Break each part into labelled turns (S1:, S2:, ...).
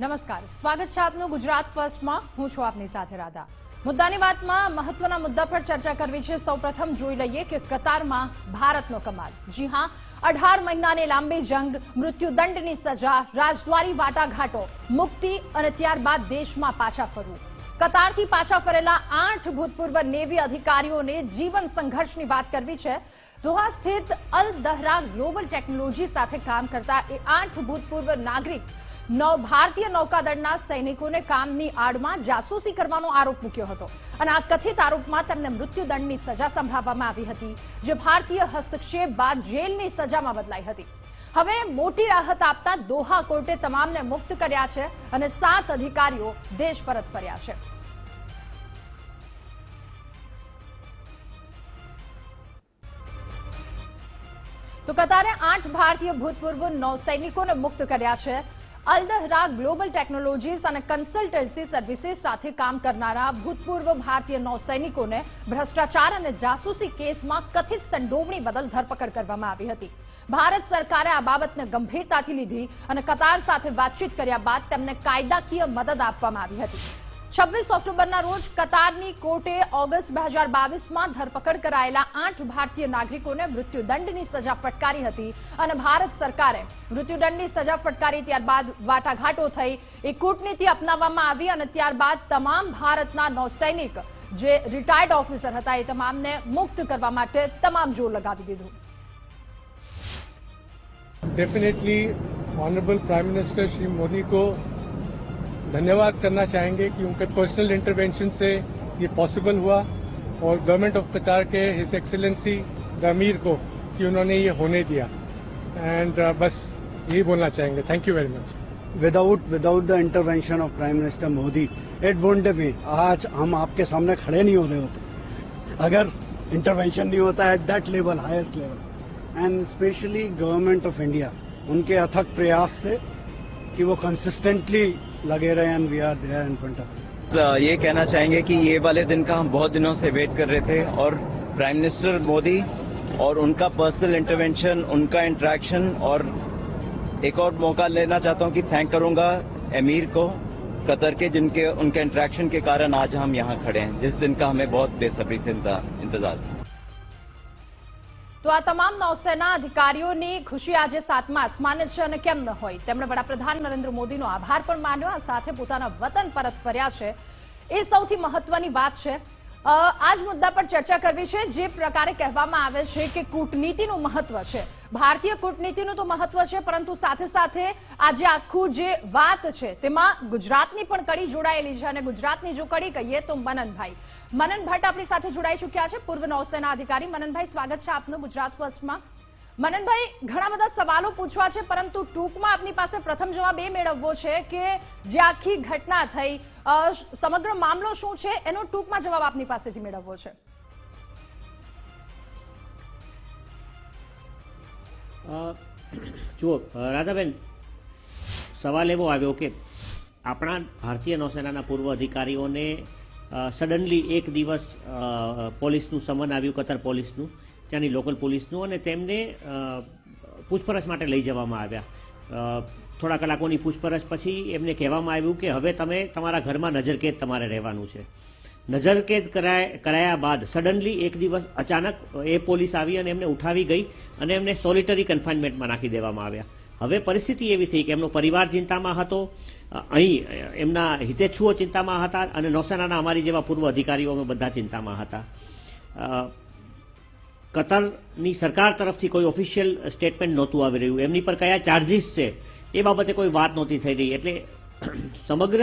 S1: નમસ્કાર. સ્વાગત છે આપનું ગુજરાત ફર્સ્ટમાં. હું છું આપની સાથે રાધા. મુદ્દાની વાતમાં મહત્વના મુદ્દા પર ચર્ચા કરવી છે. સૌપ્રથમ જોઈ લઈએ કે કતારમાં ભારતનો કમાલ. જી હા, અઢાર મહિનાની લાંબી જંગ, મૃત્યુદંડની સજા, રાજદ્વારી વાટાઘાટો, મુક્તિ અને ત્યારબાદ દેશમાં પાછા ફરવું. કતારથી પાછા ફરેલા આઠ ભૂતપૂર્વ નેવી અધિકારીઓને જીવન સંઘર્ષની વાત કરવી છે. દોહા સ્થિત અલ દહરા ગ્લોબલ ટેકનોલોજી સાથે કામ કરતા એ આઠ ભૂતપૂર્વ નાગરિક નૌ ભારતીય નૌકાદળના સૈનિકોને કામની આડમાં જાસૂસી કરવાનો આરોપ મૂક્યો હતો. અને આ કથિત આરોપમાં તેમને મૃત્યુદંડની સજા સંભળાવવામાં આવી હતી, જે ભારતીય હસ્તક્ષેપ બાદ જેલની સજામાં બદલાઈ હતી. હવે મોટી રાહત આપતા દોહા કોર્ટે તમામને મુક્ત કર્યા છે અને સાત અધિકારીઓ દેશ પરત ફર્યા છે. તો કતારે આઠ ભારતીય ભૂતપૂર્વ નૌસૈનિકોને મુક્ત કર્યા છે. અલદહરા ગ્લોબલ ટેકનોલોજીસ અને કન્સલ્ટન્સી સર્વિસીસ સાથે કામ કરનારા ભૂતપૂર્વ ભારતીય નૌસૈનિકોને ભ્રષ્ટાચાર અને જાસૂસી કેસમાં કથિત સંડોવણી બદલ ધરપકડ કરવામાં આવી હતી. ભારત સરકારે આ બાબતને ગંભીરતાથી લીધી અને કતાર સાથે વાતચીત કર્યા બાદ તેમને કાયદાકીય મદદ આપવામાં આવી હતી. છવ્વીસ ઓક્ટોબરના રોજ કતારની કોર્ટે ઓગસ્ટ બે હજાર બાવીસમાં ધરપકડ કરાયેલા આઠ ભારતીય નાગરિકોને મૃત્યુદંડની સજા ફટકારી હતી અને ભારત સરકારે મૃત્યુદંડની સજા ફટકારી ત્યારબાદ વાટાઘાટો થઈ. એ કૂટનીતિ અપનાવવામાં આવી અને ત્યારબાદ તમામ ભારતના નૌસૈનિક જે રિટાયર્ડ ઓફિસર હતા એ તમામને મુક્ત કરવા માટે તમામ જોર લગાવી દીધું.
S2: Definitely honourable prime minister Shri Modi કો धन्यवाद करना चाहेंगे कि उनके पर्सनल इंटरवेंशन से ये पॉसिबल हुआ और गवर्नमेंट ऑफ़ कतार के हिज एक्सेलेंसी द अमीर को कि उन्होंने ये होने दिया। एंड uh, बस यही बोलना चाहेंगे। Thank you very much
S3: without without the intervention of prime minister Modi it won't be आज हम आपके सामने खड़े नहीं हो रहे होते। अगर इंटरवेंशन नहीं होता at that level highest level and specially government of India उनके अथक प्रयास से कि वो कंसिस्टेंटली लगे रहे and we are there in front of
S4: ये कहना चाहेंगे कि ये वाले दिन का हम बहुत दिनों से वेट कर रहे थे और प्राइम मिनिस्टर मोदी और उनका पर्सनल इंटरवेंशन उनका इंटरेक्शन और एक और मौका लेना चाहता हूँ कि थैंक करूँगा अमीर को, कतर के, जिनके, उनके इंटरेक्शन के कारण आज हम यहाँ खड़े हैं। जिस दिन का हमें बहुत बेसब्री से इंतज़ार। था
S1: તો આ તમામ નૌસેના અધિકારીઓની ખુશી આજે સાતમા આસમાને છે અને કેમ ન હોય? તેમણે વડાપ્રધાન નરેન્દ્ર મોદીનો આભાર પણ માન્યો આ સાથે પોતાના વતન પરત ફર્યા છે. એ સૌથી મહત્વની વાત છે. આ જ મુદ્દા પર ચર્ચા કરવી છે. જે પ્રકારે કહેવામાં આવે છે કે કૂટનીતિનું મહત્વ છે. ભારતીય કૂટનીતિનું તો મહત્વ છે, પરંતુ સાથે સાથે આજે આખું જે વાત છે તેમાં ગુજરાતની પણ કડી જોડાયેલી છે અને ગુજરાતની જો કડી કહીએ તો મનનભાઈ મનન ભટ્ટ આપણી સાથે જોડાઈ ચૂક્યા છે, પૂર્વ નૌસેના અધિકારી. મનનભાઈ, સ્વાગત છે આપનું ગુજરાત ફર્સ્ટમાં. મનનભાઈ, ઘણા બધા સવાલો પૂછવા છે, પરંતુ ટૂંકમાં આપની પાસે પ્રથમ જવાબ એ મેળવવો છે કે જે આખી ઘટના થઈ સમગ્ર મામલો શું છે, એનો ટૂંકમાં જવાબ આપની પાસેથી મેળવવો છે.
S5: જુઓ રાધાબેન, સવાલ એવો આવ્યો કે આપણા ભારતીય નૌસેનાના પૂર્વ અધિકારીઓને સડનલી એક દિવસ પોલીસનું સમન આવ્યું, કતર પોલીસનું, ત્યાંની લોકલ પોલીસનું, અને તેમને પૂછપરછ માટે લઈ જવામાં આવ્યા. થોડા કલાકોની પૂછપરછ પછી એમને કહેવામાં આવ્યું કે હવે તમે તમારા ઘરમાં નજરકેદ તમારે રહેવાનું છે. નજરકેદ કરાય, કરાયા બાદ સડનલી એક દિવસ અચાનક એ પોલીસ આવી અને એમને ઉઠાવી ગઈ અને એમને સોલિટરી કન્ફાઇનમેન્ટમાં નાખી દેવામાં આવ્યા. હવે પરિસ્થિતિ એવી થઈ કે એમનો પરિવાર ચિંતામાં હતો અહીં એમના હિતેચ્છુઓ ચિંતામાં હતા અને નૌસેનાના અમારી જેવા પૂર્વ અધિકારીઓ અમે બધા ચિંતામાં હતા. કતરની સરકાર તરફથી કોઈ ઓફિશિયલ સ્ટેટમેન્ટ નહોતું આવી રહ્યું. એમની પર કયા ચાર્જિસ છે, એ બાબતે કોઈ વાત નહોતી થઈ રહી. એટલે સમગ્ર,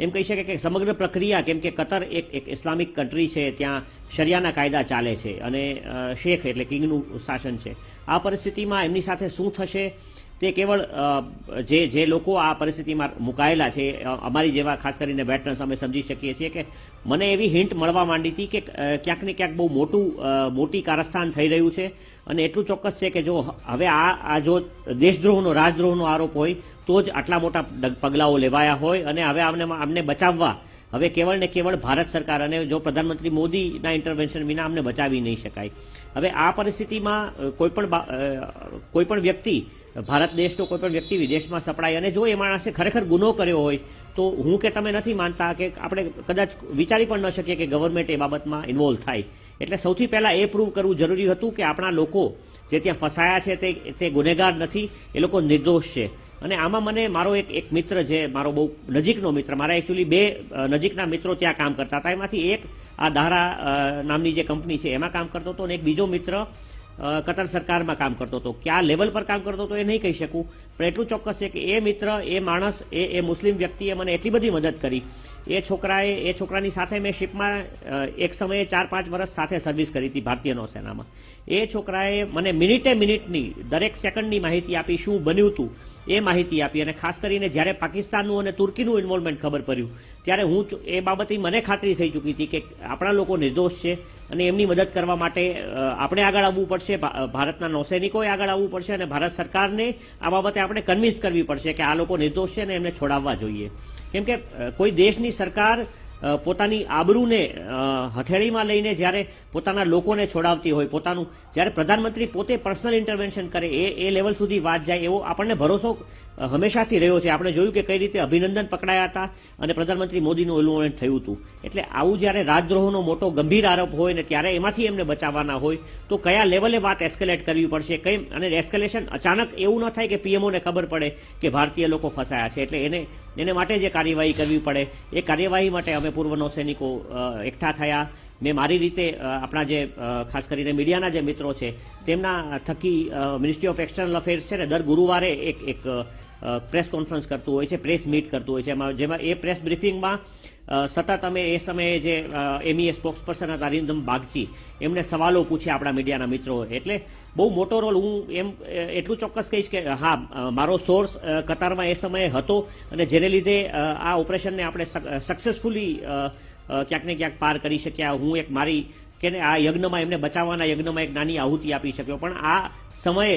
S5: એમ કહી શકે કે સમગ્ર પ્રક્રિયા, કેમ કે કતર એક એક ઇસ્લામિક કન્ટ્રી છે, ત્યાં શરિયાના કાયદા ચાલે છે અને શેખ એટલે કિંગનું શાસન છે. આ પરિસ્થિતિમાં એમની સાથે શું થશે તે કેવળ જે જે લોકો આ પરિસ્થિતિમાં મુકાયેલા છે અમારી જેવા ખાસ કરીને વેટરન્સ અમે સમજી શકીએ છીએ કે મને એવી હિન્ટ મળવા માંડી હતી કે ક્યાંક ને ક્યાંક બહુ મોટું મોટી કારસ્થાન થઈ રહ્યું છે અને એટલું ચોક્કસ છે કે જો હવે આ આ જો દેશદ્રોહનો, રાજદ્રોહનો આરોપ હોય, તો જ આટલા મોટા પગલાંઓ લેવાયા હોય અને હવે આમને આમને બચાવવા. હવે કેવળ ને કેવળ ભારત સરકાર અને જો પ્રધાનમંત્રી મોદીના ઇન્ટરવેન્શન વિના અમને બચાવી નહીં શકાય. હવે આ પરિસ્થિતિમાં કોઈ પણ કોઈ પણ વ્યક્તિ ભારત દેશનો કોઈ પણ વ્યક્તિ વિદેશમાં સપડાય અને જો એ માણસે ખરેખર ગુનો કર્યો હોય, તો હું કે તમે નથી માનતા કે આપણે કદાચ વિચારી પણ ન શકીએ કે ગવર્મેન્ટ એ બાબતમાં ઇન્વોલ્વ થાય. એટલે સૌથી પહેલાં એ પ્રૂવ કરવું જરૂરી હતું કે આપણા લોકો જે ત્યાં ફસાયા છે તે તે ગુનેગાર નથી, એ લોકો નિર્દોષ છે. અને આમાં મને મારો એક એક મિત્ર જે મારો બહુ નજીકનો મિત્ર, મારા એકચ્યુઅલી બે નજીકના મિત્રો ત્યાં કામ કરતા હતા. એમાંથી એક આ ધારા નામની જે કંપની છે એમાં કામ કરતો હતો અને એક બીજો મિત્ર કતર સરકારમાં કામ કરતો હતો. કયા લેવલ પર કામ કરતો હતો એ નહીં કહી શકું. પણ એટલું ચોક્કસ છે કે એ મિત્ર, એ માણસ, એ એ મુસ્લિમ વ્યક્તિએ મને એટલી બધી મદદ કરી. એ છોકરાએ, એ છોકરાની સાથે મેં શિપમાં એક સમયે ચાર પાંચ વર્ષ સાથે સર્વિસ કરી હતી ભારતીય નૌસેનામાં એ છોકરાએ મને મિનિટે મિનિટની, દરેક સેકન્ડની માહિતી આપી શું બન્યું હતું એ માહિતી આપી અને ખાસ કરીને જ્યારે પાકિસ્તાનનું અને તુર્કીનું ઇન્વોલ્વમેન્ટ ખબર પડ્યું, ત્યારે હું એ બાબતે મને ખાતરી થઈ ચૂકી હતી કે આપણા લોકો નિર્દોષ છે અને એમની મદદ કરવા માટે આપણે આગળ આવવું પડશે ભારતના નૌસૈનિકોએ આગળ આવવું પડશે અને ભારત સરકારને આ બાબતે આપણે કન્વિન્સ કરવી પડશે કે આ લોકો નિર્દોષ છે અને એમને છોડાવવા જોઈએ. કેમ કે કોઈ દેશની સરકાર પોતાની આબરૂને હથેળીમાં લઈને જ્યારે પોતાના લોકોને છોડાવતી હોય, પોતાનું, જ્યારે પ્રધાનમંત્રી પોતે પર્સનલ ઇન્ટરવેન્શન કરે, એ એ લેવલ સુધી વાત જાય એવો આપણને ભરોસો હંમેશાથી રહ્યો છે. આપણે જોયું કે કઈ રીતે અભિનંદન પકડાયા હતા અને પ્રધાનમંત્રી મોદીનું ઇન્વોલ્વમેન્ટ થયું હતું. એટલે આવું જ્યારે રાજદ્રોહનો મોટો ગંભીર આરોપ હોય ને ત્યારે એમાંથી એમને બચાવવાના હોય, તો કયા લેવલે વાત એસ્કેલેટ કરવી પડશે? કઈ અને એસ્કેલેશન અચાનક એવું ન થાય કે પીએમઓને ખબર પડે કે ભારતીય લોકો ફસાયા છે. એટલે એને એને માટે જે કાર્યવાહી કરવી પડે, એ કાર્યવાહી માટે અમે પૂર્વ નૌસૈનિકો એકઠા થયા. મેં મારી રીતે આપણા જે ખાસ કરીને મીડિયાના જે મિત્રો છે, તેમના થકી મિનિસ્ટ્રી ઓફ એક્સટર્નલ અફેર્સ છે ને, દર ગુરુવારે એક એક પ્રેસ કોન્ફરન્સ કરતું હોય છે પ્રેસ મીટ કરતું હોય છે. એમાં, જેમાં એ પ્રેસ બ્રિફિંગમાં સતત અમે એ સમયે જે એમઈએ સ્પોક્સ પર્સન હતા અરિંદમ બાગચી, એમને સવાલો પૂછ્યા આપણા મીડિયાના મિત્રો. એટલે બહુ મોટો રોલ હું એમ એટલું ચોક્કસ કહીશ કે, હા મારો સોર્સ કતારમાં એ સમયે હતો. અને જેને લીધે આ ઓપરેશનને આપણે સક્સેસફુલી ક્યાંક ને ક્યાંક પાર કરી શક્યા. હું એક મારી કે આ યજ્ઞમાં એમને બચાવવાના યજ્ઞમાં એક નાની આહુતિ આપી શક્યો. પણ આ સમયે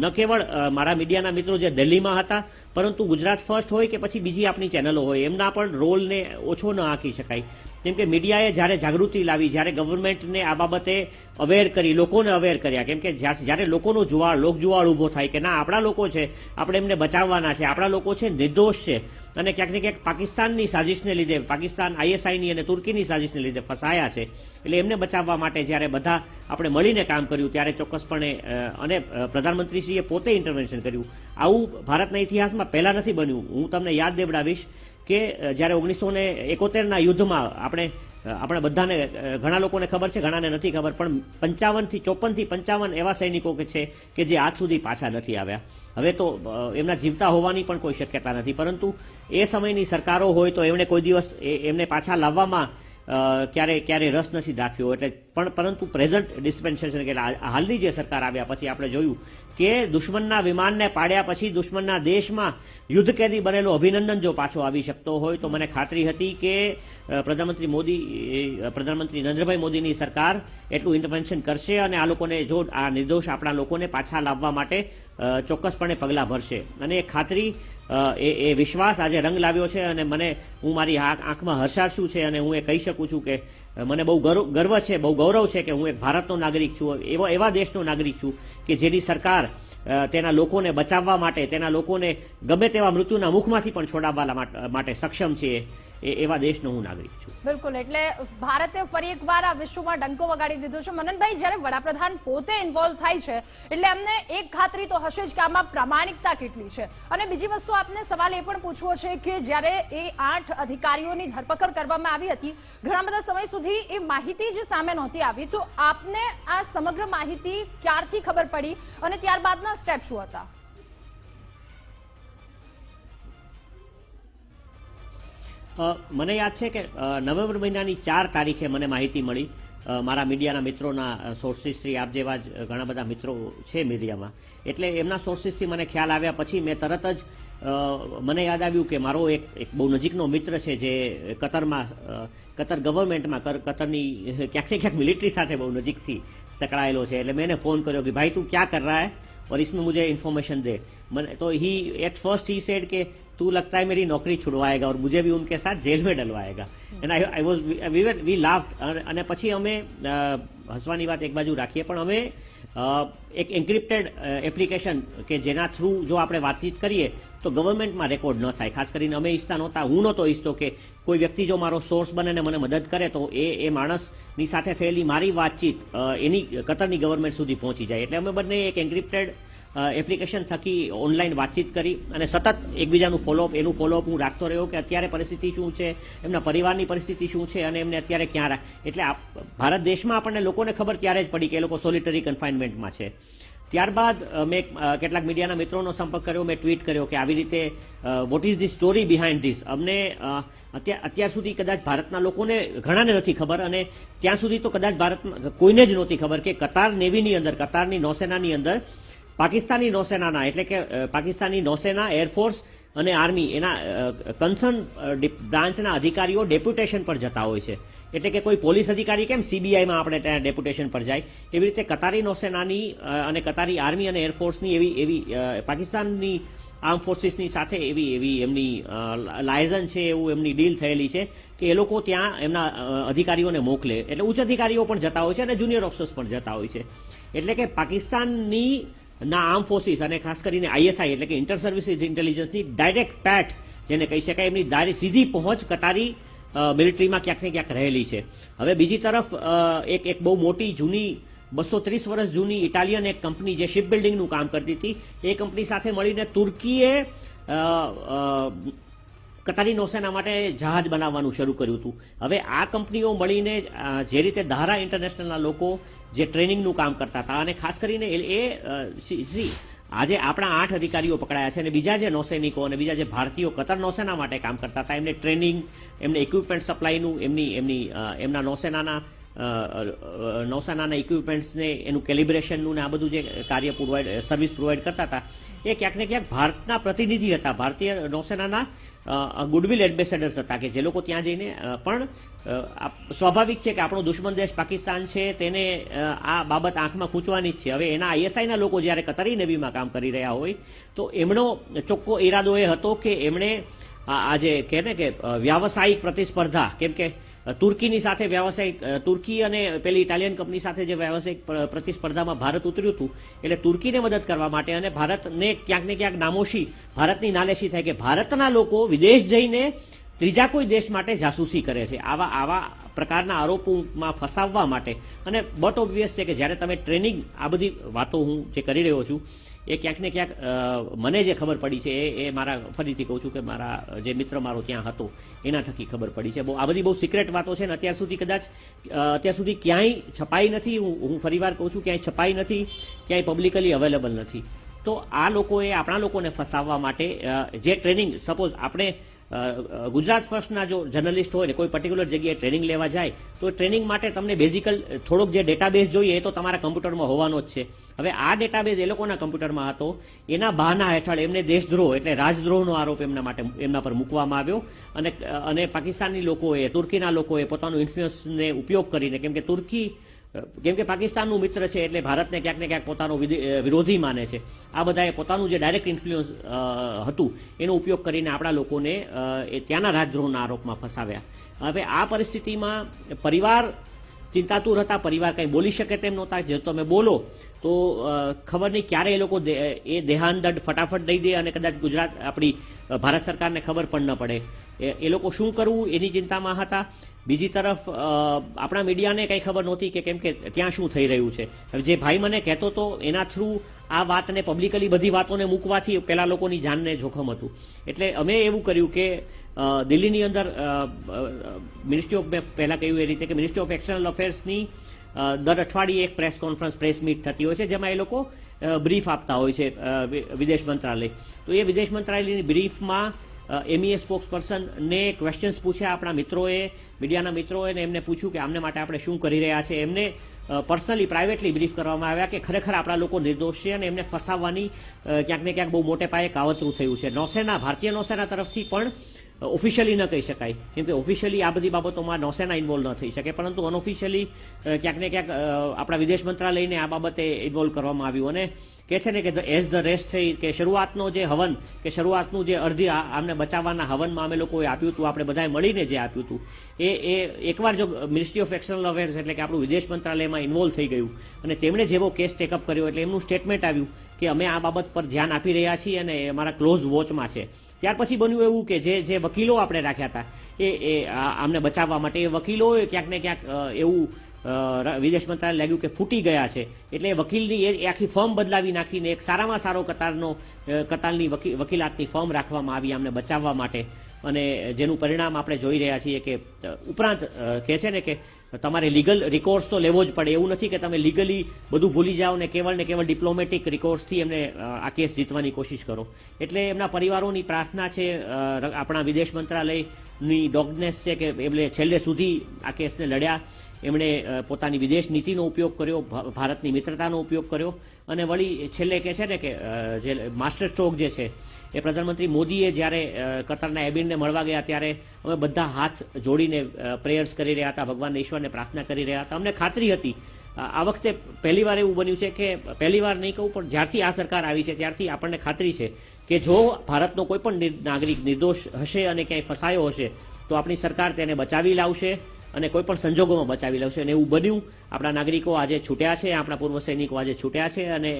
S5: ન કેવળ મારા મીડિયાના મિત્રો જે દિલ્હીમાં હતા, પરંતુ ગુજરાત ફર્સ્ટ હોય કે પછી બીજી આપણી ચેનલો હોય, એમના પણ રોલને ઓછો ન આંકી શકાય. કેમ કે મીડિયાએ જ્યારે જાગૃતિ લાવી, જ્યારે ગવર્મેન્ટને આ બાબતે અવેર કરી, લોકોને અવેર કર્યા, કેમ કે જ્યારે લોકોનો જુવાળ, લોકજુવાળ ઊભો થાય કે ના, આપણા લોકો છે, આપણે એમને બચાવવાના છે, આપણા લોકો છે, નિર્દોષ છે, અને ક્યાંક ને ક્યાંક પાકિસ્તાનની સાજિશને લીધે, પાકિસ્તાન આઈએસઆઈની અને તુર્કીની સાજિશને લીધે ફસાયા છે, એટલે એમને બચાવવા માટે જ્યારે બધા આપણે મળીને કામ કર્યું, ત્યારે ચોક્કસપણે અને પ્રધાનમંત્રીશ્રીએ પોતે ઇન્ટરવેન્શન કર્યું. આવું ભારતના ઇતિહાસમાં પહેલાં નથી બન્યું. હું તમને યાદ દેવડાવીશ કે જ્યારે ઓગણીસો ને એકોતેરના યુદ્ધમાં આપણે આપણે બધાને ઘણા લોકોને ખબર છે, ઘણાને નથી ખબર, પણ પંચાવનથી ચોપનથી પંચાવન એવા સૈનિકો કે છે કે જે આજ સુધી પાછા નથી આવ્યા. હવે તો એમના જીવતા હોવાની પણ કોઈ શક્યતા નથી. પરંતુ એ સમયની સરકારો હોય તો એમણે કોઈ દિવસ એમને પાછા લાવવામાં ક્યારે ક્યારે રસ નથી દાખવ્યો એટલે પણ પરંતુ પ્રેઝન્ટ ડિસ્પેન્સેશન કે હાલની જે સરકાર આવ્યા પછી આપણે જોયું કે દુશ્મનના વિમાનને પાડ્યા પછી દુશ્મનના દેશમાં યુદ્ધ કેદી બનેલો અભિનંદન જો પાછો આવી શકતો હોય તો મને ખાતરી હતી કે પ્રધાનમંત્રી મોદી પ્રધાનમંત્રી નરેન્દ્રભાઈ મોદીની સરકાર એટલું ઇન્ટરવેન્શન કરશે અને આ લોકોને જો આ નિર્દોષ આપણા લોકોને પાછા લાવવા માટે ચોક્કસપણે પગલાં ભરશે. અને એ ખાતરી એ એ વિશ્વાસ આજે રંગ લાવ્યો છે અને મને, હું મારી આંખ- આંખમાં હર્ષાશું છે અને હું એ કહી શકું છું કે મને બહુ ગૌરવ છે, બહુ ગૌરવ છે કે હું એક ભારતનો નાગરિક છું, એવો, એવા દેશનો નાગરિક છું કે જેની સરકાર તેના લોકોને બચાવવા માટે, તેના લોકોને ગમે તેવા મૃત્યુના મુખમાંથી પણ છોડાવવા માટે સક્ષમ છે. એવા દેશનો હું નાગરિક છું.
S1: બિલકુલ, એટલે ભારતે ફરી એકવાર આ વિશ્વમાં ડંકો વગાડી દીધો છે. મનનભાઈ, જ્યારે વડાપ્રધાન પોતે ઇન્વોલ્વ થાય છે, એટલે અમને એક ખાતરી તો હશે જ કે આમાં પ્રામાણિકતા કેટલી છે. અને બીજી વસ્તુ આપને સવાલ એ પણ પૂછવો છે કે જ્યારે એ આઠ અધિકારીઓની ધરપકડ કરવામાં આવી હતી, ઘણા બધા સમય સુધી એ માહિતી જ સામે નહોતી આવી. તો આપને આ સમગ્ર માહિતી ક્યારથી ખબર પડી અને ત્યારબાદના સ્ટેપ શું હતા?
S5: મને યાદ છે કે નવેમ્બર મહિનાની ચાર તારીખે મને માહિતી મળી. મારા મીડિયાના મિત્રોના સોર્સિસથી આપ જેવા જ ઘણા બધા મિત્રો છે મીડિયામાં. એટલે એમના સોર્સિસથી મને ખ્યાલ આવ્યા પછી મેં તરત જ મને યાદ આવ્યું કે મારો એક એક બહુ નજીકનો મિત્ર છે જે કતરમાં કતર ગવર્મેન્ટમાં કર, કતરની, ક્યાંક ને ક્યાંક મિલિટરી સાથે બહુ નજીકથી સંકળાયેલો છે. એટલે મેં એને ફોન કર્યો કે, ભાઈ, તું ક્યાં કર રહા હે? और इसमें मुझे इन्फॉर्मेशन दे मैंने तो ही एट फर्स्ट ही सेड कि तू लगता है मेरी नौकरी छुड़वाएगा और मुझे भी उनके साथ जेल में डलवाएगा and I I was we we laughed અને પછી અમે અ, હસવાની વાત એક બાજુ રાખીએ પણ અમે અ, એક એન્ક્રિપ્ટેડ એપ્લિકેશન કે જેના થ્રુ જો આપણે વાતચીત કરીએ, તો ગવર્મેન્ટમાં રેકોર્ડ ન થાય. ખાસ કરીને અમે ઈચ્છતા નહોતા, હું નહોતો ઈચ્છતો કે કોઈ વ્યક્તિ જો મારો સોર્સ બને ને મને મદદ કરે, તો એ એ માણસની સાથે થયેલી મારી વાતચીત એની કતરની ગવર્મેન્ટ સુધી પહોંચી જાય. એટલે અમે બંને એક એન્ક્રિપ્ટેડ એપ્લિકેશન થકી ઓનલાઈન વાતચીત કરી અને સતત એકબીજાનું ફોલોઅપ એનું ફોલોઅપ હું રાખતો રહ્યો કે અત્યારે પરિસ્થિતિ શું છે, એમના પરિવારની પરિસ્થિતિ શું છે અને એમને અત્યારે ક્યાં રાખ, એટલે ભારત દેશમાં આપણને લોકોને ખબર ત્યારે જ પડી કે એ લોકો સોલિટરી કન્ફાઇનમેન્ટમાં છે. ત્યારબાદ મેં કેટલાક મીડિયાના મિત્રોનો સંપર્ક કર્યો, મેં ટ્વીટ કર્યો કે આવી રીતે what is the story behind this અમને અત્યાર અત્યાર સુધી કદાચ ભારતના લોકોને ઘણાને નથી ખબર અને ત્યાં સુધી તો કદાચ ભારતમાં કોઈને જ નહોતી ખબર કે કતાર નેવીની અંદર, કતારની નૌસેનાની અંદર પાકિસ્તાની નૌસેનાના, એટલે કે પાકિસ્તાની નૌસેના એરફોર્સ અને આર્મી એના કન્સર્ન બ્રાન્ચના અધિકારીઓ ડેપ્યુટેશન પર જતા હોય છે. એટલે કે કોઈ પોલીસ અધિકારી કેમ સીબીઆઈમાં આપણે ત્યાં ડેપ્યુટેશન પર જાય? એવી રીતે કતારી નૌસેનાની અને કતારી આર્મી અને એરફોર્સની એવી એવી પાકિસ્તાનની આર્મ ફોર્સિસની સાથે એવી એવી એમની લાયઝન છે એવું એમની ડીલ થયેલી છે કે એ લોકો ત્યાં એમના અધિકારીઓને મોકલે. એટલે ઉચ્ચ અધિકારીઓ પણ જતા હોય છે અને જુનિયર ઓફિસર્સ પણ જતા હોય છે. એટલે કે પાકિસ્તાનની ના આર્મ ફોર્સિસ અને ખાસ કરીને આઈએસઆઈ એટલે કે ઇન્ટર સર્વિસીસ ઇન્ટેલિજન્સની ડાયરેક્ટ પેટ જેને કહી શકાય એમની દારી સીધી પહોંચ કતારી મિલિટરીમાં ક્યાંક ને ક્યાંક રહેલી છે. હવે બીજી તરફ એક એક બહુ મોટી, જૂની, બસો ત્રીસ વર્ષ જૂની ઇટાલિયન એક કંપની જે શિપ બિલ્ડિંગનું કામ કરતી હતી, એ કંપની સાથે મળીને તુર્કીએ કતારી નૌસેના માટે જહાજ બનાવવાનું શરૂ કર્યું હતું. હવે આ કંપનીઓ મળીને જે રીતે ધારા ઇન્ટરનેશનલના લોકો જે ટ્રેનિંગનું કામ કરતા હતા. અને ખાસ કરીને એ સી- આજે આપણા આઠ અધિકારીઓ પકડાયા છે અને બીજા જે નૌસૈનિકો અને બીજા જે ભારતીયો કતર નૌસેના માટે કામ કરતા હતા, એમને ટ્રેનિંગ, એમને ઇક્વિપમેન્ટ સપ્લાયનું એમની એમની એમના નૌસેનાના નૌસેનાના ઇક્વિપમેન્ટ્સને એનું કેલિબ્રેશનનું ને આ બધું જે કાર્ય પ્રોવાઈડ સર્વિસ પ્રોવાઈડ કરતા હતા, એ ક્યાંક ને ક્યાંક ભારતના પ્રતિનિધિ હતા. ભારતીય નૌસેનાના ગુડવિલ એમ્બેસેડર્સ હતા કે જે લોકો ત્યાં જઈને પણ સ્વાભાવિક છે કે આપણો દુશ્મન દેશ પાકિસ્તાન છે, તેને આ બાબત આંખમાં ખૂંચવાની જ છે. હવે એના આઈએસઆઈના લોકો જ્યારે કતરી નેવીમાં કામ કરી રહ્યા હોય, તો એમનો ચોખ્ખો ઈરાદો એ હતો કે એમણે આ આ કહે ને કે વ્યાવસાયિક પ્રતિસ્પર્ધા, કેમ કે તુર્કીની સાથે વ્યાવસાયિક તુર્કી અને પેલી ઇટાલિયન કંપની સાથે જે વ્યવસાયિક પ્રતિસ્પર્ધામાં ભારત ઉતર્યું હતું, એટલે તુર્કીને મદદ કરવા માટે અને ભારતને ક્યાંક ને ક્યાંક નામોશી, ભારતની નાલેશી થાય કે ભારતના લોકો વિદેશ જઈને ત્રીજા કોઈ દેશ માટે જાસૂસી કરે છે. આવા આવા પ્રકારના આરોપોમાં ફસાવવા માટે. અને બટ ઓબ્વિયસ છે કે જ્યારે તમે ટ્રેનિંગ, આ બધી વાતો હું જે કરી રહ્યો છું એ ક્યાંક ને ક્યાંક મને જે ખબર પડી છે, એ એ મારા, ફરીથી કહું છું કે મારા, જે મિત્ર મારો ત્યાં હતો, એના થકી ખબર પડી છે. બહુ, આ બધી બહુ સિક્રેટ વાતો છે ને અત્યાર સુધી કદાચ અત્યાર સુધી ક્યાંય છપાઈ નથી. હું હું ફરીવાર કહું છું, ક્યાંય છપાઈ નથી, ક્યાંય પબ્લિકલી અવેલેબલ નથી. તો આ લોકોએ, આપણા લોકોને ફસાવવા માટે જે ટ્રેનિંગ સપોઝ આપણે ગુજરાત ફર્સ્ટના જો જર્નલિસ્ટ હોય ને કોઈ પર્ટિક્યુલર જગ્યાએ ટ્રેનિંગ લેવા જાય, તો ટ્રેનિંગ માટે તમને બેઝિકલ થોડોક જે ડેટાબેઝ જોઈએ એ તો તમારા કમ્પ્યુટરમાં હોવાનો જ છે. હવે આ ડેટાબેઝ એ લોકોના કમ્પ્યુટરમાં હતો. એના બહાના હેઠળ એમને દેશદ્રોહ એટલે રાજદ્રોહનો આરોપ એમના માટે એમના પર મૂકવામાં આવ્યો. અને અને પાકિસ્તાની લોકોએ, તુર્કીના લોકોએ પોતાનું ઇન્ફ્લુઅન્સને ઉપયોગ કરીને, કેમ કે તુર્કી કેમ કે પાકિસ્તાનનું મિત્ર છે એટલે ભારતને ક્યાંક ને ક્યાંક પોતાનો વિરોધી માને છે. આ બધાએ પોતાનું જે ડાયરેક્ટ ઇન્ફ્લુઅન્સ હતું, એનો ઉપયોગ કરીને આપણા લોકોને એ ત્યાંના રાજદ્રોહના આરોપમાં ફસાવ્યા. હવે આ પરિસ્થિતિમાં પરિવાર ચિંતાતુર હતા, પરિવાર કંઈ બોલી શકે તેમ નહોતા. જે તમે બોલો તો ખબર નહીં ક્યારે એ લોકો એ દેહાંત ફટાફટ દઈ દે અને કદાચ ગુજરાત, આપણી ભારત સરકારને ખબર પણ ન પડે. એ- લોકો શું કરવું એની ચિંતામાં હતા. બીજી તરફ આપણા મીડિયાને કંઈ ખબર નહોતી કે કેમ કે ત્યાં શું થઈ રહ્યું છે. જે ભાઈ મને કહેતો હતો એના થ્રુ આ વાતને પબ્લિકલી બધી વાતોને મૂકવાથી પેલા લોકોની જાનને જોખમ હતું. એટલે અમે એવું કર્યું કે દિલ્હીની અંદર મિનિસ્ટ્રી ઓફ મેં પહેલાં કહ્યું એ રીતે કે મિનિસ્ટ્રી ઓફ એક્સટર્નલ અફેર્સની દર અઠવાડિયે એક પ્રેસ કોન્ફરન્સ, પ્રેસ મીટ થતી હોય છે, જેમાં એ લોકો બ્રીફ આપતા હોય છે વિદેશ મંત્રાલય. તો એ વિદેશ મંત્રાલયની બ્રીફમાં એમઈએ સ્પોક્સ પર્સનને ક્વેશ્ચન્સ પૂછ્યા. આપણા મિત્રોએ, મીડિયાના મિત્રોએ એમને પૂછ્યું કે આમને માટે આપણે શું કરી રહ્યા છે. એમને પર્સનલી પ્રાઇવેટલી બ્રીફ કરવામાં આવ્યા કે ખરેખર આપણા લોકો નિર્દોષ છે અને એમને ફસાવવાની ક્યાંક ને ક્યાંક બહુ મોટે પાયે કાવતરું થયું છે. નૌસેના, ભારતીય નૌસેના તરફથી પણ ઓફિશિયલી ન કહી શકાય. કેમ કે ઓફિશિયલી આ બધી બાબતોમાં નૌસેના ઇન્વોલ્વ ન થઈ શકે, પરંતુ અનઓફિશિયલી ક્યાંક ને ક્યાંક આપણા વિદેશ મંત્રાલયને આ બાબતે ઇન્વોલ્વ કરવામાં આવ્યું. અને કે છે ને કે એઝ ધ રેસ્ટ થઈ કે શરૂઆતનો જે હવન, કે શરૂઆતનું જે અડધી આમને બચાવવાના હવનમાં અમે લોકોએ આપ્યું હતું, આપણે બધાએ મળીને જે આપ્યું હતું, એ એ એકવાર જો મિનિસ્ટ્રી ઓફ એક્સટર્નલ અફેર્સ એટલે કે આપણું વિદેશ મંત્રાલયમાં ઇન્વોલ્વ થઈ ગયું, અને તેમણે જેવો કેસ ટેકઅપ કર્યો, એટલે એમનું સ્ટેટમેન્ટ આવ્યું કે અમે આ બાબત પર ધ્યાન આપી રહ્યા છીએ અને અમારા ક્લોઝ વોચમાં છે. ત્યાર પછી બન્યું એવું કે જે જે વકીલો આપણે રાખ્યા હતા, એ એ આમને બચાવવા માટે એ વકીલોએ ક્યાંક ને ક્યાંક એવું વિદેશ મંત્રાલય લાગ્યું કે ફૂટી ગયા છે. એટલે વકીલની એ આખી ફોર્મ બદલાવી નાખીને એક સારામાં સારો કતારનો કતારની વકી- વકીલાતની ફોર્મ રાખવામાં આવી આમને બચાવવા માટે. અને જેનું પરિણામ આપણે જોઈ રહ્યા છીએ કે ઉપરાંત કહે છે ને કે તમારે લીગલ રિકોર્સ તો લેવો જ પડે. એવું નથી કે તમે લીગલી બધું ભૂલી જાઓ ને કેવળ ને કેવળ ડિપ્લોમેટિક રિકોર્સથી એમને આ કેસ જીતવાની કોશિશ કરો. એટલે એમના પરિવારોની પ્રાર્થના છે આપણા વિદેશ મંત્રાલયની ડોગનેસ છે કે એમણે છેલ્લે સુધી આ કેસને લડ્યા. એમણે પોતાની વિદેશ નીતિનો ઉપયોગ કર્યો ભારતની મિત્રતાનો ઉપયોગ કર્યો. અને વળી છેલ્લે કે છે ને કે જે માસ્ટર સ્ટ્રોક જે છે, એ પ્રધાનમંત્રી મોદીએ જ્યારે કતારના એબીનને મળવા ગયા ત્યારે અમે બધા હાથ જોડીને પ્રેયર્સ કરી રહ્યા હતા ભગવાન ઈશ્વરને પ્રાર્થના કરી રહ્યા હતા. અમને ખાતરી હતી. આ વખતે પહેલીવાર એવું બન્યું છે કે પહેલીવાર નહીં કહું, પણ જ્યારથી આ સરકાર આવી છે, ત્યારથી આપણને ખાતરી છે કે જો ભારતનો કોઈ પણ નાગરિક નિર્દોષ હશે અને ક્યાંય ફસાયો હશે, તો આપણી સરકાર તેને બચાવી લાવશે. અને કોઈ પણ સંજોગોમાં બચાવી લાવશે. અને એવું બન્યું, આપણા નાગરિકો આજે છૂટ્યા છે, આપણા પૂર્વ સૈનિકો આજે છૂટ્યા છે, અને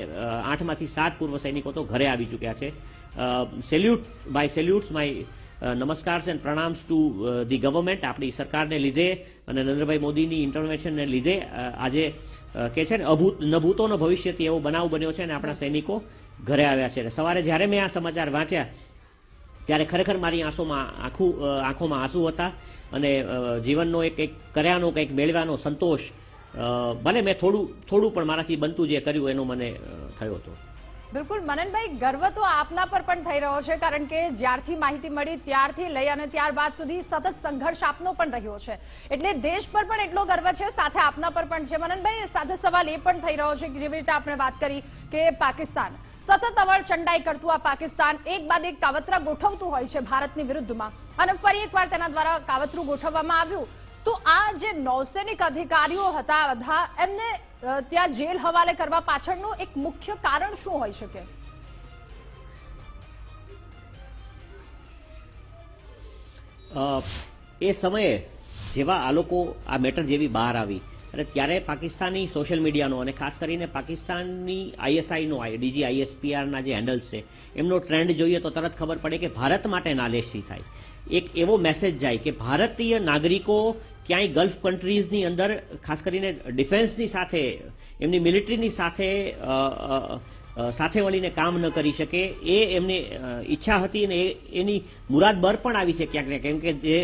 S5: આઠમાંથી સાત પૂર્વ સૈનિકો તો ઘરે આવી ચૂક્યા છે. Salute by salutes my namaskar and pranams to the government આપણી સરકારને લીધે અને નરેન્દ્રભાઈ મોદીની ઇન્ટરવેન્શનને લીધે આજે કે છે ને, અભૂત, નભૂતોનો ભવિષ્યથી એવો બનાવ બન્યો છે અને આપણા સૈનિકો ઘરે આવ્યા છે. સવારે જ્યારે મેં આ સમાચાર વાંચ્યા, ત્યારે ખરેખર મારી આંસોમાં આંખું આંખોમાં આંસુ હતા. અને જીવનનો એક એક કર્યાનો, કંઈક મેળવ્યાનો સંતોષ ભલે મેં થોડું થોડું પણ મારાથી બનતું જે કર્યું એનો મને થયો હતો.
S1: બિલકુલ. મનનભાઈ, ગર્વ તો આપના પર પણ થઈ રહ્યો છે, કારણ કે જ્યારથી માહિતી મળી ત્યારથી લઈ અને ત્યારબાદ સુધી સતત સંઘર્ષ આપનો પણ રહ્યો છે. એટલે દેશ પર પણ એટલો ગર્વ છે, સાથે આપના પર પણ છે. મનનભાઈ, સાથે સવાલ એ પણ થઈ રહ્યો છે કે જેવી રીતે આપણે વાત કરી કે પાકિસ્તાન. સતત અવળ ચંડાઈ કરતું આ પાકિસ્તાન, એક બાદ એક કાવતરા ગોઠવતું હોય છે ભારતની વિરુદ્ધમાં. અને ફરી એકવાર તેના દ્વારા કાવતરું ગોઠવવામાં આવ્યું. તો આ જે નૌસૈનિક અધિકારીઓ હતા, બધા એમને ત્યાં જેલ હવાલે કરવા પાછળનું એક મુખ્ય કારણ શું હોઈ શકે?
S5: એ સમયે જેવા આ લોકો આ મેટર જેવી બહાર આવી અને ત્યારે પાકિસ્તાની સોશિયલ મીડિયાનો અને ખાસ કરીને પાકિસ્તાનની આઈએસઆઈનો ડીજી આઈએસપીઆરના જે હેન્ડલ્સ છે, એમનો ટ્રેન્ડ જોઈએ તો તરત ખબર પડે કે ભારત માટે નાલેશી થાય. એક એવો મેસેજ જાય કે ભારતીય નાગરિકો ક્યાંય ગલ્ફ કન્ટ્રીઝની અંદર, ખાસ કરીને ડિફેન્સની સાથે, એમની મિલિટરીની સાથે સાથે મળીને કામ ન કરી શકે, એ એમની ઈચ્છા હતી અને એની મુરાદ બર પણ આવી છે ક્યાંક ને કેમ કે જે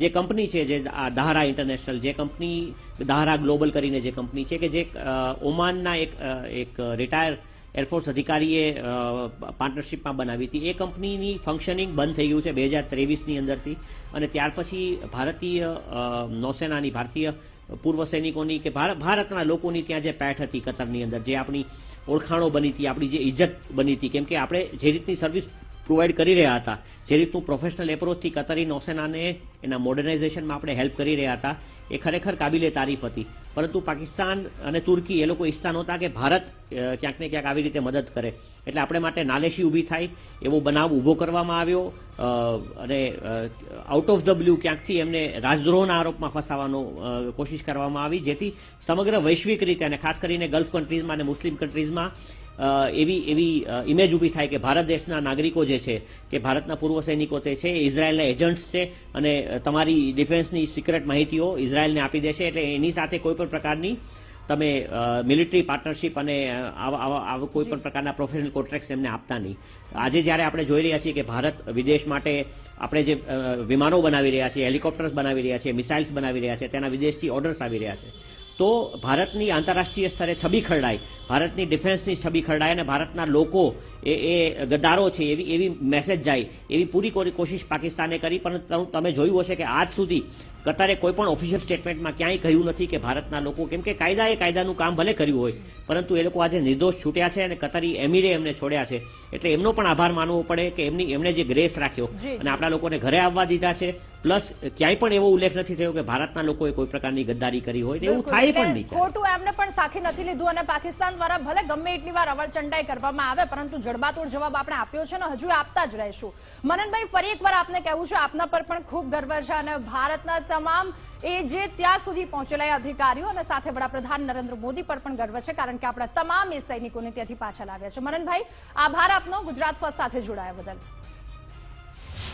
S5: જે કંપની છે, જે દહારા ઇન્ટરનેશનલ, જે કંપની દહારા ગ્લોબલ કરીને જે કંપની છે કે જે ઓમાનના એક એક રિટાયર એરફોર્સ અધિકારીએ પાર્ટનરશિપમાં બનાવી હતી. એ કંપનીની ફંક્શનિંગ બંધ થઈ ગયું છે બે હજાર ત્રેવીસની અંદરથી. અને ત્યાર પછી ભારતીય નૌસેનાની, ભારતીય પૂર્વ સૈનિકોની કે ભાર- ભારતના લોકોની ત્યાં જે પેઠ હતી કતરની અંદર, જે આપણી ઓળખાણો બની હતી, આપણી જે ઇજ્જત બની હતી, કેમ કે આપણે જે રીતની સર્વિસ પ્રોવાઈડ કરી રહ્યા હતા. જે રીતનું પ્રોફેશનલ એપ્રોચથી કતરી નૌસેનાને એના મોડર્નાઇઝેશનમાં આપણે હેલ્પ કરી રહ્યા હતા. એ ખરેખર કાબિલે તારીફ હતી. પરંતુ પાકિસ્તાન અને તુર્કી એ લોકો ઈચ્છતા નહોતા કે ભારત ક્યાંક ને ક્યાંક આવી રીતે મદદ કરે. એટલે આપણે માટે નાલેશી ઊભી થાય. એવો બનાવ ઊભો કરવામાં આવ્યો. અને આઉટ ઓફ ધ બ્લુ ક્યાંકથી એમને રાજદ્રોહના આરોપમાં ફસાવાનો કોશિશ કરવામાં આવી. જેથી સમગ્ર વૈશ્વિક રીતે અને ખાસ કરીને ગલ્ફ કન્ટ્રીઝમાં અને મુસ્લિમ કન્ટ્રીઝમાં એવી એવી ઇમેજ ઊભી થાય કે ભારત દેશના નાગરિકો જે છે કે ભારતના પૂર્વ સૈનિકો તે છે ઇઝરાયલના એજન્ટ્સ છે અને તમારી ડિફેન્સની સિક્રેટ માહિતીઓ ઇઝરાયલને આપી દેશે એટલે એની સાથે કોઈ પણ પ્રકારની તમે મિલિટરી પાર્ટનરશિપ અને આવા કોઈ પણ પ્રકારના પ્રોફેશનલ કોન્ટ્રાક્ટ એમને આપતા નહીં. આજે જ્યારે આપણે જોઈ રહ્યા છીએ કે ભારત વિદેશ માટે આપણે જે વિમાનો બનાવી રહ્યા છીએ હેલિકોપ્ટર્સ બનાવી રહ્યા છીએ મિસાઇલ્સ બનાવી રહ્યા છે તેના વિદેશથી ઓર્ડર્સ આવી રહ્યા છે. તો ભારતની આંતરરાષ્ટ્રીય સ્તરે છબી ખરડાય ભારતની ડિફેન્સની છબી ખરડાય અને ભારતના લોકો એ એ ગદ્દારો છે એવી એવી મેસેજ જાય એવી પૂરી કોરી કોશિશ પાકિસ્તાને કરી પરંતુ તમે જોયું હશે કે આજ સુધી કતારે કોઈ પણ ઓફિશિયલ સ્ટેટમેન્ટમાં ક્યાંય કહ્યું નથી કે ભારતના લોકો કેમ કે કાયદા એ કાયદાનું કામ ભલે કર્યું હોય પરંતુ એ લોકો આજે નિર્દોષ છૂટ્યા છે અને કતારી એમિરે એમને છોડ્યા છે. એટલે એમનો પણ આભાર માનવો પડે કે એમની એમણે જે ગ્રેસ રાખ્યો અને આપણા લોકોને ઘરે આવવા દીધા છે. પ્લસ ક્યાંય પણ એવો ઉલ્લેખ નથી થયો કે ભારતના લોકોએ કોઈ પ્રકારની ગદ્દારી કરી હોય એવું થાય પણ નહીં
S1: ખોટું એમને પણ સાખી નથી લીધું અને પાકિસ્તાન દ્વારા ભલે ગમે એટલી વાર અવળચંડાઈ કરવામાં આવે પરંતુ જડબાતોડ જવાબ આપણે આપ્યો છે ને હજુ આપતા જ રહીશું. મનનભાઈ ફરી એકવાર આપને કહેવું છે આપના પર પણ ખૂબ ગર્વ છે અને ભારતના તમામ એ જે ત્યાં સુધી પહોંચેલા અધિકારીઓ અને સાથે વડાપ્રધાન નરેન્દ્ર મોદી પર પણ ગર્વ છે કારણ કે આપણા તમામ એ સૈનિકોને ત્યાંથી પાછા લાવ્યા છે. મનનભાઈ આભાર આપનો. ગુજરાત ફર્સ્ટ સાથે જોડાયા બદલ.